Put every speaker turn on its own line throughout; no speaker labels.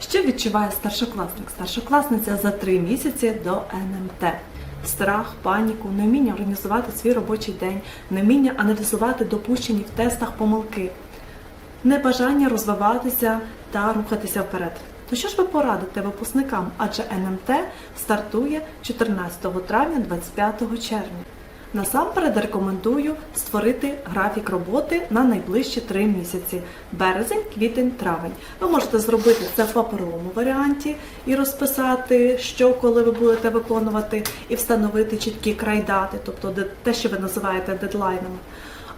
Що відчуває старшокласник? Старшокласниця за три місяці до НМТ. Страх, паніку, невміння організувати свій робочий день, невміння аналізувати допущені в тестах помилки, небажання розвиватися та рухатися вперед. То що ж ви порадите випускникам? Адже НМТ стартує 14 травня 25 червня. Насамперед рекомендую створити графік роботи на найближчі три місяці: березень, квітень, травень. Ви можете зробити це в паперовому варіанті і розписати, що коли ви будете виконувати, і встановити чіткі крайдати, тобто те, що ви називаєте дедлайнами.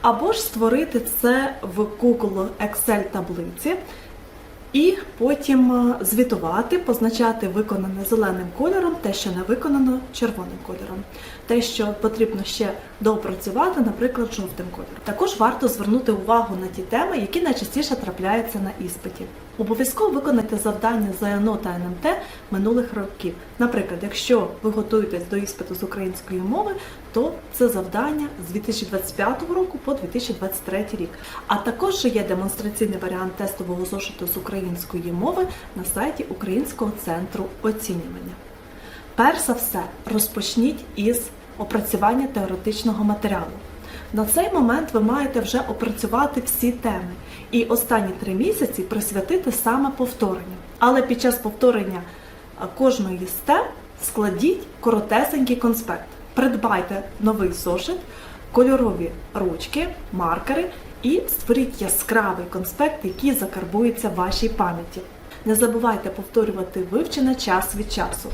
Або ж створити це в Google Excel таблиці. І потім е, звітувати, позначати виконане зеленим кольором, те, що не виконано червоним кольором, те, що потрібно ще доопрацювати, наприклад, жовтим кольором. Також варто звернути увагу на ті теми, які найчастіше трапляються на іспиті. Обов'язково виконайте завдання ЗНО та НМТ минулих років. Наприклад, якщо ви готуєтесь до іспиту з української мови, то це завдання з 2025 року по 2023 рік. А також є демонстраційний варіант тестового зошиту з української мови на сайті Українського центру оцінювання. Перш за все, розпочніть із опрацювання теоретичного матеріалу. На цей момент ви маєте вже опрацювати всі теми і останні три місяці присвятити саме повторенню. Але під час повторення кожної з тем складіть коротесенький конспект. Придбайте новий зошит, кольорові ручки, маркери і створіть яскравий конспект, який закарбується в вашій пам'яті. Не забувайте повторювати вивчене час від часу.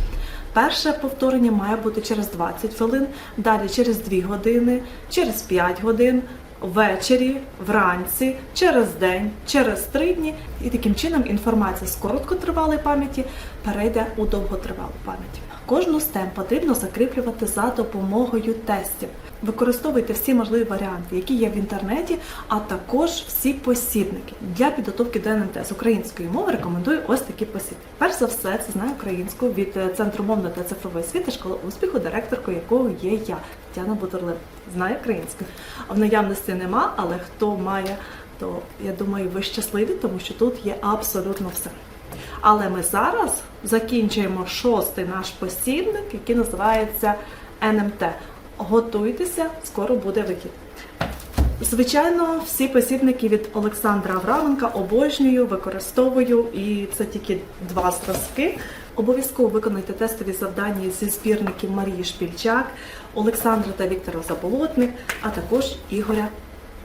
Перше повторення має бути через 20 хвилин, далі через 2 години, через 5 годин, ввечері, вранці, через день, через 3 дні. І таким чином інформація з короткотривалої пам'яті перейде у довготривалу пам'ять. Кожну з тем потрібно закріплювати за допомогою тестів. Використовуйте всі можливі варіанти, які є в інтернеті, а також всі посібники. Для підготовки до НМТ з української мови рекомендую ось такі посібники. Перш за все, це знаю українську від е, Центру мовної та цифрової освіти школи успіху, директоркою якого є я, Тетяна Бутурлива. Знаю українську. В наявності нема, але хто має, то я думаю, ви щасливі, тому що тут є абсолютно все. Але ми зараз закінчуємо шостий наш посібник, який називається НМТ. Готуйтеся, скоро буде вихід. Звичайно, всі посібники від Олександра Авраменка обожнюю, використовую, і це тільки два зразки. Обов'язково виконайте тестові завдання зі збірників Марії Шпільчак, Олександра та Віктора Заболотник, а також Ігоря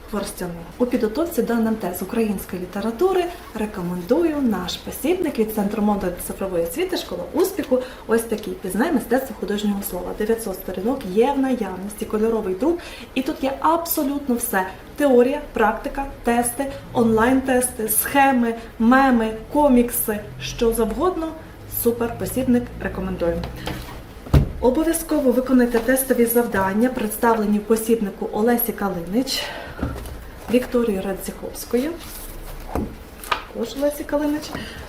Хворстяного. У підготовці до НМТ з української літератури рекомендую наш посібник від Центру мовної та цифрової освіти Школа успіху. Ось такий пізнай мистецтво художнього слова. 900 сторінок є в наявності, кольоровий друк. І тут є абсолютно все: теорія, практика, тести, онлайн-тести, схеми, меми, комікси, що завгодно. Супер посібник рекомендую. Обов'язково виконайте тестові завдання, представлені посібнику Олесі Калинич, Вікторії Радзіховської. Також Олесі Калинич.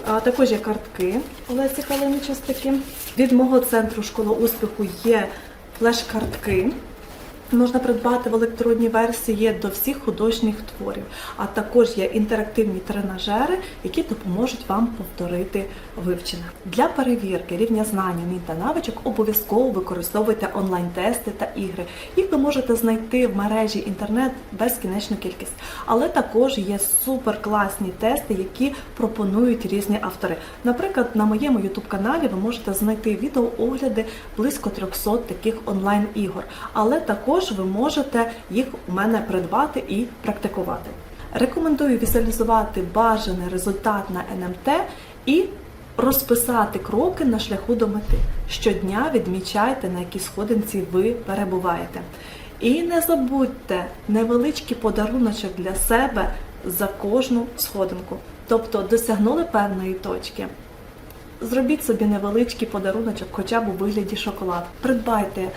А також є картки Олесі Калинич ось такі. Від мого центру школа успіху є флеш-картки. Можна придбати в електронній версії до всіх художніх творів, а також є інтерактивні тренажери, які допоможуть вам повторити вивчене. Для перевірки рівня знань, умінь та навичок обов'язково використовуйте онлайн-тести та ігри. Їх ви можете знайти в мережі інтернет безкінечну кількість, але також є суперкласні тести, які пропонують різні автори. Наприклад, на моєму youtube каналі ви можете знайти відеоогляди близько 300 таких онлайн-ігор, але також ви можете їх у мене придбати і практикувати. Рекомендую візуалізувати бажаний результат на НМТ і розписати кроки на шляху до мети. Щодня відмічайте, на якій сходинці ви перебуваєте. І не забудьте невеличкий подаруночок для себе за кожну сходинку. Тобто досягнули певної точки. Зробіть собі невеличкий подаруночок, хоча б у вигляді шоколад. Придбайте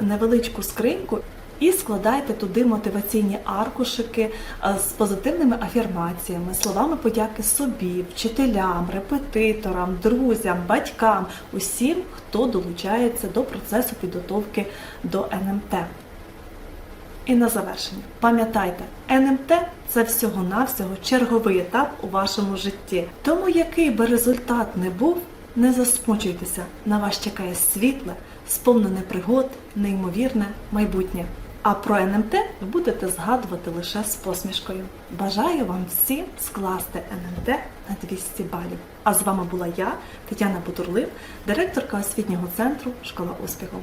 невеличку скриньку і складайте туди мотиваційні аркушики е, з позитивними афірмаціями, словами подяки собі, вчителям, репетиторам, друзям, батькам, усім, хто долучається до процесу підготовки до НМТ. І на завершення, пам'ятайте, НМТ це всього-навсього черговий етап у вашому житті. Тому який би результат не був, не засмучуйтеся, на вас чекає світле, сповнене пригод, неймовірне майбутнє. А про НМТ ви будете згадувати лише з посмішкою. Бажаю вам всім скласти НМТ на 200 балів. А з вами була я, Тетяна Бутурлив, директорка освітнього центру Школа успіху.